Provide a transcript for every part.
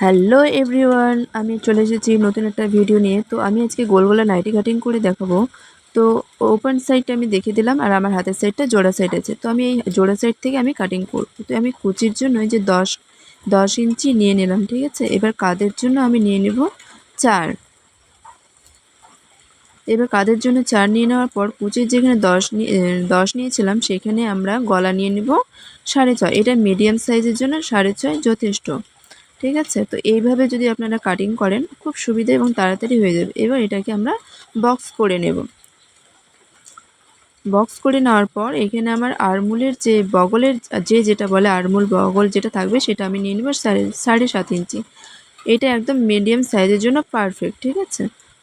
Hello everyone, আমি চলে এসেছি নতুন একটা ভিডিও নিয়ে। তো আমি আজকে গোল গোলা নাইটি কাটিং করে দেখাবো। তো ওপেন সাইডটা আমি দেখে দিলাম আর আমার হাতের সাইডটা জোড়া সাইড আছে। তো আমি এই জোড়া সাইড থেকে আমি কাটিং করব। তো আমি কুচির জন্য যে দশ দশ ইঞ্চি নিয়ে নিলাম, ঠিক আছে? এবার কাদের জন্য আমি নিয়ে নেব চার। এবার কাদের জন্য চার নিয়ে নেওয়ার পর কুচির যেখানে দশ দশ নিয়েছিলাম, সেখানে আমরা গলা নিয়ে নেব সাড়ে ছয়। এটা মিডিয়াম সাইজের জন্য সাড়ে ছয় যথেষ্ট। ঠিক আছে? তো এইভাবে যদি আপনারা কাটিং করেন, খুব সুবিধা এবং তাড়াতাড়ি হয়ে যাবে। এবার এটাকে আমরা বক্স করে নেব। বক্স করে নেওয়ার পর এখানে আমার আরমুলের যে বগলের, যে যেটা বলে আরমুল বগল যেটা থাকবে, সেটা আমি নিয়ে নেব সাড়ে সাড়ে সাত ইঞ্চি। এটা একদম মিডিয়াম সাইজের জন্য পারফেক্ট ঠিক আছে?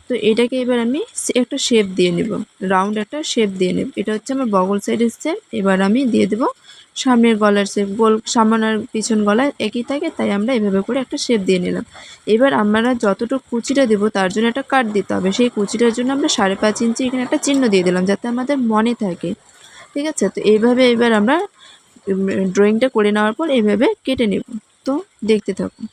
তো এটাকে এবার আমি একটা শেপ দিয়ে নেব। রাউন্ড একটা শেপ দিয়ে নেব। এটা হচ্ছে আমার বগল সাইডের শেপ এবার আমি দিয়ে দেবো সামনের গলার শেপ গোল সামনে পিছন গলায় একই থাকে, তাই আমরা এভাবে করে একটা শেপ দিয়ে নিলাম। এবার আমরা যতটুকু কুচিটা দেবো, তার জন্য একটা কাট দিতে হবে। সেই কুচিটার জন্য আমরা সাড়ে পাঁচ ইঞ্চি এখানে একটা চিহ্ন দিয়ে দিলাম, যাতে আমাদের মনে থাকে। ঠিক আছে? তো এইভাবে এবার আমরা ড্রয়িংটা করে নেওয়ার পর এভাবে কেটে নেব। তো দেখতে থাকুন।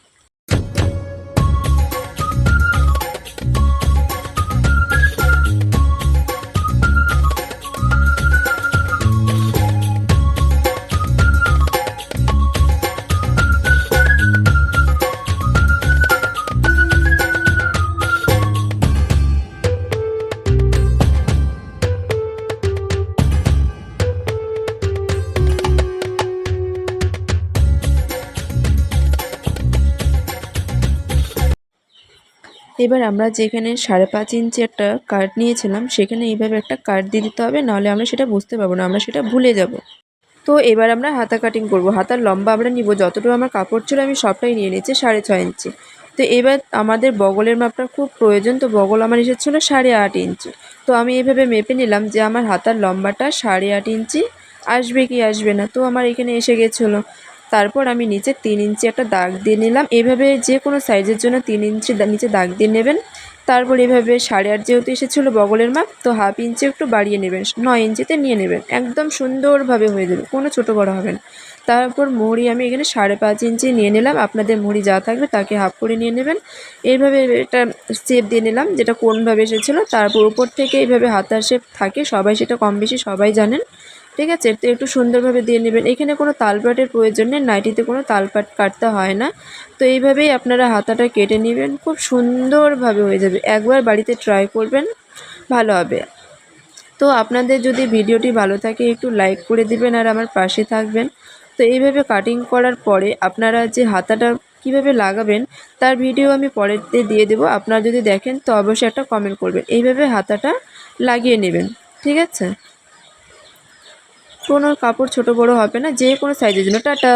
এবার আমরা যেখানে সাড়ে পাঁচ ইঞ্চি একটা কার্ড নিয়েছিলাম, সেখানে এইভাবে একটা কার্ড দিয়ে দিতে হবে, নাহলে আমরা সেটা বুঝতে পারব না, আমরা সেটা ভুলে যাব। তো এবার আমরা হাতা কাটিং করব, হাতার লম্বা আমরা নিব, যতটুকু আমার কাপড় ছিল আমি সবটাই নিয়ে নিচ্ছি সাড়ে ছয় ইঞ্চি। তো এবার আমাদের বগলের মাপটা খুব প্রয়োজন, তো বগল আমার এসেছিল সাড়ে আট ইঞ্চি। তো আমি এভাবে মেপে নিলাম যে আমার হাতার লম্বাটা সাড়ে আট ইঞ্চি, আসবে কি আসবে না, তো আমার এখানে এসে গেছিল। তারপর আমি নিচে তিন ইঞ্চি একটা দাগ দিয়ে নিলাম। এভাবে যে কোনো সাইজের জন্য তিন ইঞ্চি নিচে দাগ দিয়ে নেবেন। তারপর এভাবে সাড়ে আট যেহেতু এসেছিল বগলের মাপ, তো হাফ ইঞ্চি একটু বাড়িয়ে নেবেন। নয় ইঞ্চিতে নিয়ে নেবেন। একদম সুন্দরভাবে হয়ে যাবে, কোনো ছোটো বড়ো হবে না। তারপর মুড়ি আমি এখানে সাড়ে পাঁচ ইঞ্চি নিয়ে নিলাম। আপনাদের মুড়ি যা থাকবে তাকে হাফ করে নিয়ে নেবেন। এইভাবে এটা শেপ দিয়ে নিলাম, যেটা কোনভাবে এসেছিল। তারপর উপর থেকে এইভাবে হাতার শেপ থাকে, সবাই সেটা কম বেশি সবাই জানেন। ঠিক আছে? তো একটু সুন্দরভাবে দিয়ে নেবেন। এখানে কোনো তালপাটের প্রয়োজন নেই। নাইটিতে কোনো তালপাট কাটতে হয় না। তো এইভাবেই আপনারা হাতাটা কেটে নেবেন। খুব সুন্দরভাবে হয়ে যাবে। একবার বাড়িতে ট্রাই করবেন, ভালো হবে। তো আপনাদের যদি ভিডিওটি ভালো থাকে, একটু লাইক করে দিবেন আর আমার পাশে থাকবেন। তো এইভাবে কাটিং করার পরে আপনারা যে হাতাটা কীভাবে লাগাবেন, তার ভিডিও আমি পরেরতে দিয়ে দেবো। আপনারা যদি দেখেন, তো অবশ্যই একটা কমেন্ট করবেন। এইভাবে হাতাটা লাগিয়ে নেবেন। ঠিক আছে? কোনো কাপড় ছোট বড় হবে না যে কোনো সাইজের জন্য। টাটা।